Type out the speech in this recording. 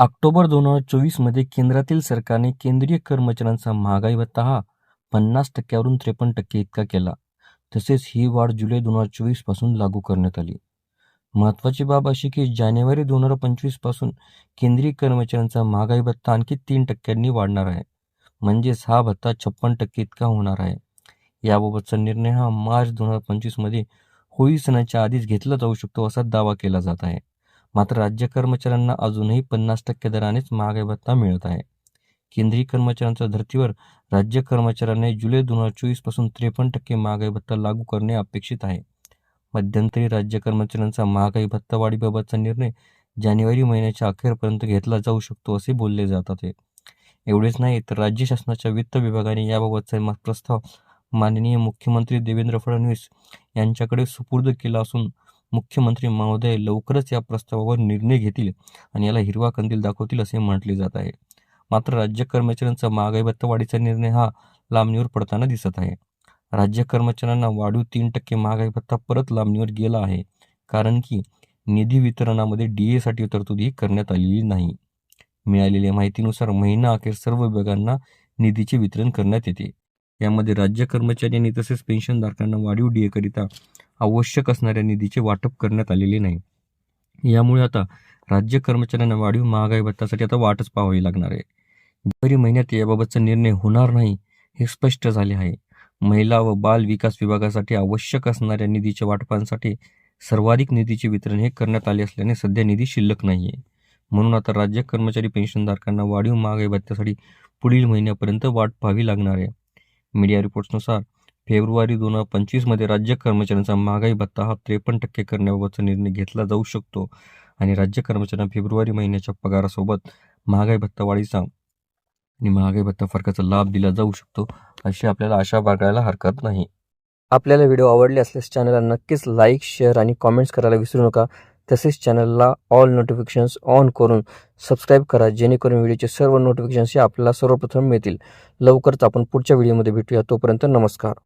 October दोन हजार चोवीसमध्ये केंद्रातील सरकारने केंद्रीय कर्मचाऱ्यांचा महागाई भत्ता हा पन्नास टक्क्यावरून त्रेपन्न टक्के इतका केला. तसेच ही वाढ जुलै दोन हजार चोवीसपासून लागू करण्यात आली. महत्त्वाची बाब अशी की जानेवारी दोन हजार पंचवीसपासून केंद्रीय कर्मचाऱ्यांचा महागाई भत्ता आणखी तीन टक्क्यांनी वाढणार आहे. म्हणजेच हा भत्ता छप्पन टक्के इतका होणार आहे. याबाबतचा निर्णय हा मार्च दोन हजार पंचवीसमध्ये होळी सणाच्या आधीच घेतला जाऊ शकतो असा दावा केला जात आहे. मात्र राज्य कर्मचाऱ्यांना अजूनही पन्नास टक्के दरानेच महागाई भत्ता मिळत आहे. केंद्रीय कर्मचाऱ्यांच्या धर्तीवर राज्य कर्मचाऱ्यांनी जुलै दोन हजार चोवीसपासून त्रेपन्न टक्के महागाई भत्ता लागू करणे अपेक्षित आहे. मध्यंतरी राज्य कर्मचाऱ्यांचा महागाई भत्ता वाढीबाबतचा निर्णय जानेवारी महिन्याच्या अखेरपर्यंत घेतला जाऊ शकतो असे बोलले जात होते एवढेच नाही तर राज्य शासनाच्या वित्त विभागाने याबाबतचा प्रस्ताव माननीय मुख्यमंत्री देवेंद्र फडणवीस यांच्याकडे सुपूर्द केला असून मुख्यमंत्री महोदय लवकरच या प्रस्तावावर निर्णय घेतील आणि याला हिरवा कंदील दाखवतील असे म्हटले जात आहे. मात्र राज्य कर्मचाऱ्यांचा महागाई भत्ता वाढीचा निर्णय हा लांबणीवर पडताना दिसत आहे. राज्य कर्मचाऱ्यांना वाढीव तीन टक्के महागाई भत्ता परत लांबणीवर गेला आहे कारण की निधी वितरणामध्ये डी एसाठी ही करण्यात आलेली नाही. मिळालेल्या माहितीनुसार महिना अखेर सर्व विभागांना निधीचे वितरण करण्यात येते. यामध्ये राज्य कर्मचाऱ्यांनी तसेच पेन्शनधारकांना वाढीव डी करिता आवश्यक असणाऱ्या निधीचे वाटप करण्यात आलेले नाही. यामुळे आता राज्य कर्मचाऱ्यांना वाढीव महागाई भत्तासाठी आता वाटच पाहावी लागणार आहे. जानेवारी महिन्यात याबाबतचा निर्णय होणार नाही हे स्पष्ट झाले आहे. महिला व बाल विकास विभागासाठी आवश्यक असणाऱ्या निधीच्या वाटपांसाठी सर्वाधिक निधीचे वितरण हे करण्यात आले असल्याने सध्या निधी शिल्लक नाही आहे म्हणून आता राज्य कर्मचारी पेन्शनधारकांना वाढीव महागाई भत्त्यासाठी पुढील महिन्यापर्यंत वाट पाहावी लागणार आहे. मीडिया रिपोर्ट्सनुसार फेब्रुवारी दोन हजार पंचवीसमध्ये राज्य कर्मचाऱ्यांचा महागाई भत्ता हा त्रेपन्न टक्के करण्याबाबतचा निर्णय घेतला जाऊ शकतो. आणि राज्य कर्मचाऱ्यांना फेब्रुवारी महिन्याच्या पगारासोबत महागाई भत्ता वाढीचा आणि महागाई भत्ता फरकाचा लाभ दिला जाऊ शकतो अशी आपल्याला आशा बाळगायला हरकत नाही. आपल्याला व्हिडिओ आवडले असल्यास चॅनलला नक्कीच लाईक शेअर आणि कॉमेंट्स करायला विसरू नका. तसेच चॅनलला ऑल नोटिफिकेशन्स ऑन करून सबस्क्राईब करा जेणेकरून व्हिडिओचे सर्व नोटिफिकेशन्स हे आपल्याला सर्वप्रथम मिळतील. लवकरच आपण पुढच्या व्हिडिओमध्ये भेटूया. तोपर्यंत नमस्कार.